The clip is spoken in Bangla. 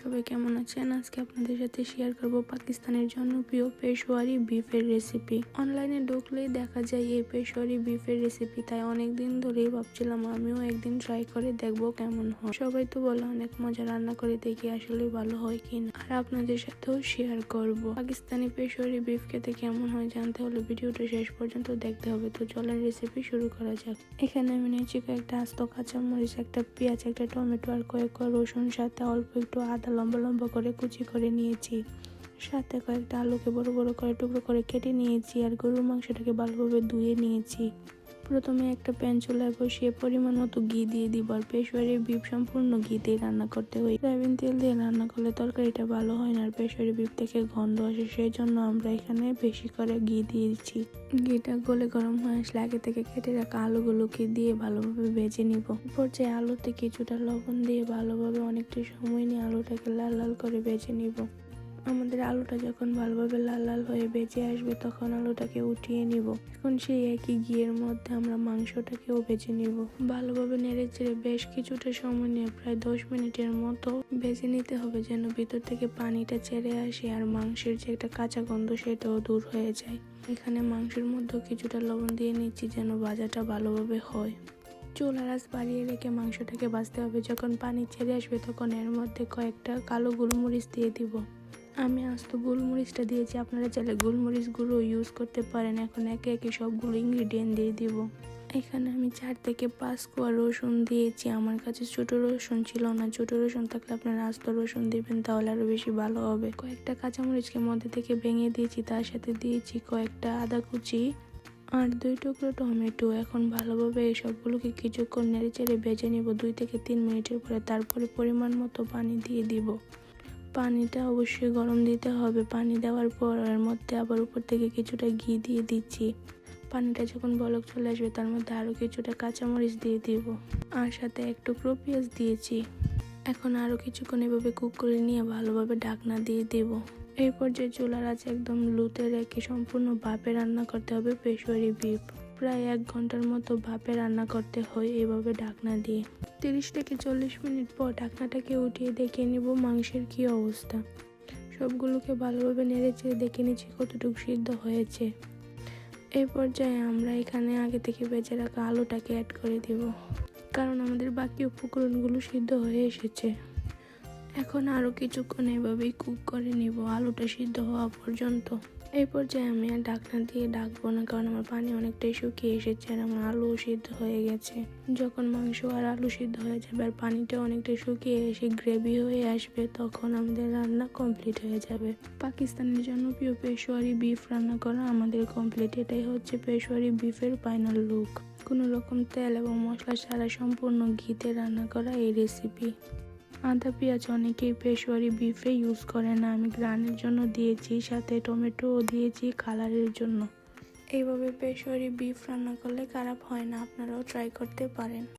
সবাই কেমন আছেন? আজকে আপনাদের সাথে শেয়ার করব পাকিস্তানের জনপ্রিয় পেশোয়ারি বিফের রেসিপি অনলাইনে ঢুকলেই দেখা যায় এই পেশোয়ারি বিফের রেসিপি তাই অনেক দিন ধরেই ভাবছিলাম, আমিও একদিন ট্রাই করে দেখব কেমন হয়। সবাই তো বলে অনেক মজা রান্না করে দেখি আসলে ভালো হয় কিনা আর আপনাদের সাথেও শেয়ার করব। পাকিস্তানি পেশোয়ারি বিফ খেতে কেমন হয় জানতে হলে ভিডিওটা শেষ পর্যন্ত দেখতে হবে। তো চলেন রেসিপি শুরু করা যাক। এখানে আমি নিয়েছি কয়েকটা আস্ত কাঁচামরিচ, একটা পেঁয়াজ, একটা টমেটো আর কয়েক কোয়া রসুন, সাথে অল্প একটু আদা লম্বা লম্বা করে কুচি করে নিয়েছি। সাথে কয়েকটা আলুকে বড় বড় করে টুকরো করে কেটে নিয়েছি আর গরুর মাংসটাকে ভালোভাবে ধুয়ে নিয়েছি। প্রথমে একটা প্যান চুলায় বসিয়ে পরিমাণ মতো ঘি দিয়ে দিব আর পেশোয়ারির বিপ সম্পূর্ণ ঘি দিয়ে রান্না করতে হয়। সয়াবিন তেল দিয়ে রান্না করলে তরকারিটা ভালো হয় না আর পেশোয়ারি বিপ থেকে গন্ধ আসে সেই জন্য আমরা এখানে বেশি করে ঘি দিয়ে দিচ্ছি। ঘিটা গলে গরম হয়ে আসলে আগে থেকে কেটে রাখা আলুগুলোকে দিয়ে ভালোভাবে ভেজে নিব। পর্যায়ে আলুতে কিছুটা লবণ দিয়ে ভালোভাবে অনেকটা সময় নিয়ে আলুটাকে লাল লাল করে ভেজে নিব। আমাদের আলুটা যখন ভালোভাবে লাল লাল হয়ে বেজে আসবে, তখন আলুটাকে উঠিয়ে নিব। এখন সেই একই ঘিয়ের মধ্যে আমরা মাংসটাকেও ভেজে নিব। ভালোভাবে নেড়ে চেড়ে বেশ কিছুটা সময় নিয়ে প্রায় দশ মিনিটের মতো ভেজে নিতে হবে যেন ভিতর থেকে পানিটা ছেড়ে আসে আর মাংসের যে একটা কাঁচা গন্ধ সেটাও দূর হয়ে যায়। এখানে মাংসের মধ্যেও কিছুটা লবণ দিয়ে নিচ্ছি যেন ভাজাটা ভালোভাবে হয়। চুলার আঁচ বাড়িয়ে রেখে মাংসটাকে বাঁচতে হবে। যখন পানি ছেড়ে আসবে, তখন এর মধ্যে কয়েকটা কালো গোলমরিচ দিয়ে দিব। আমি আজ তো গোলমরিচটা দিয়েছি। আপনারা চাইলে গোলমরিচ গুঁড়ো ইউজ করতে পারেন। এখন একে একে সবগুলো ইনগ্রিডিয়েন্ট দিয়ে দিব। এখানে আমি চার থেকে পাঁচ কোয়া রসুন দিয়েছি। আমার কাছে ছোট রসুন ছিল না। ছোট রসুন থাকলে আপনারা আস্ত রসুন দিবেন, তাহলে আরও বেশি ভালো হবে। কয়েকটা কাঁচামরিচকে মধ্যে থেকে ভেঙে দিয়েছি। তার সাথে দিয়েছি কয়েকটা আদা কুচি আর দুই টুকরো টমেটো। এখন ভালোভাবে এই সবগুলোকে কিছুক্ষণ নেড়ে চেড়ে ভেজে নিব। দুই থেকে তিন মিনিটের পরে তারপরে পরিমাণ মতো পানি দিয়ে দিব। পানিটা অবশ্যই গরম দিতে হবে। পানি দেওয়ার পর এর মধ্যে আবার উপর থেকে কিছুটা ঘি দিয়ে দিচ্ছি। পানিটা যখন বলক চলে আসবে, তার মধ্যে আরও কিছুটা কাঁচামরিচ দিয়ে দিব। আর সাথে এক টুকরো পেঁয়াজ দিয়েছি। এখন আরও কিছুক্ষণ এভাবে কুক করে নিয়ে ভালোভাবে ঢাকনা দিয়ে দেব। এই পর্যায়ে চুলার আছে একদম লুতে রেখে সম্পূর্ণ ভাপে রান্না করতে হবে পেশোয়ারি বিপ প্রায় এক ঘণ্টার মতো ভাপে রান্না করতে হয় এইভাবে ঢাকনা দিয়ে। তিরিশ থেকে চল্লিশ মিনিট পর ঢাকনাটাকে উঠিয়ে দেখে নিব মাংসের কি অবস্থা। সবগুলোকে ভালোভাবে নেড়ে দেখে নিচ্ছি কতটুকু সিদ্ধ হয়েছে। এই পর্যায়ে আমরা এখানে আগে থেকে বেঁচে রাখা আলুটাকে অ্যাড করে দেব। কারণ আমাদের বাকি উপকরণগুলো সিদ্ধ হয়ে এসেছে। এখন আরও কিছুক্ষণ এভাবেই কুক করে নিব, আলুটা সিদ্ধ হওয়া পর্যন্ত। এই পর্যায়ে আমি আর ঢাকনা দিয়ে ডাকবো না, কারণ আমার পানি অনেকটাই শুকিয়ে এসেছে আর আমার আলু সিদ্ধ হয়ে গেছে। যখন মাংস আর আলু সিদ্ধ হয়ে যাবে আর পানিটা অনেকটা শুকিয়ে এসে গ্রেভি হয়ে আসবে, তখন আমাদের রান্না কমপ্লিট হয়ে যাবে। পাকিস্তানের জনপ্রিয় পেশোয়ারি বিফ রান্না করা আমাদের কমপ্লিট, এটাই হচ্ছে পেশোয়ারি বিফের ফাইনাল লুক কোনো রকম তেল এবং মশলা ছাড়া সম্পূর্ণ ঘিতে রান্না করা এই রেসিপি আদা, পেঁয়াজ অনেকেই পেশোয়ারি বিফে ইউজ করে না। আমি গ্রানের জন্য দিয়েছি, সাথে টমেটোও দিয়েছি কালারের জন্য। এইভাবে পেশোয়ারি বিফ রান্না করলে খারাপ হয় না, আপনারাও ট্রাই করতে পারেন।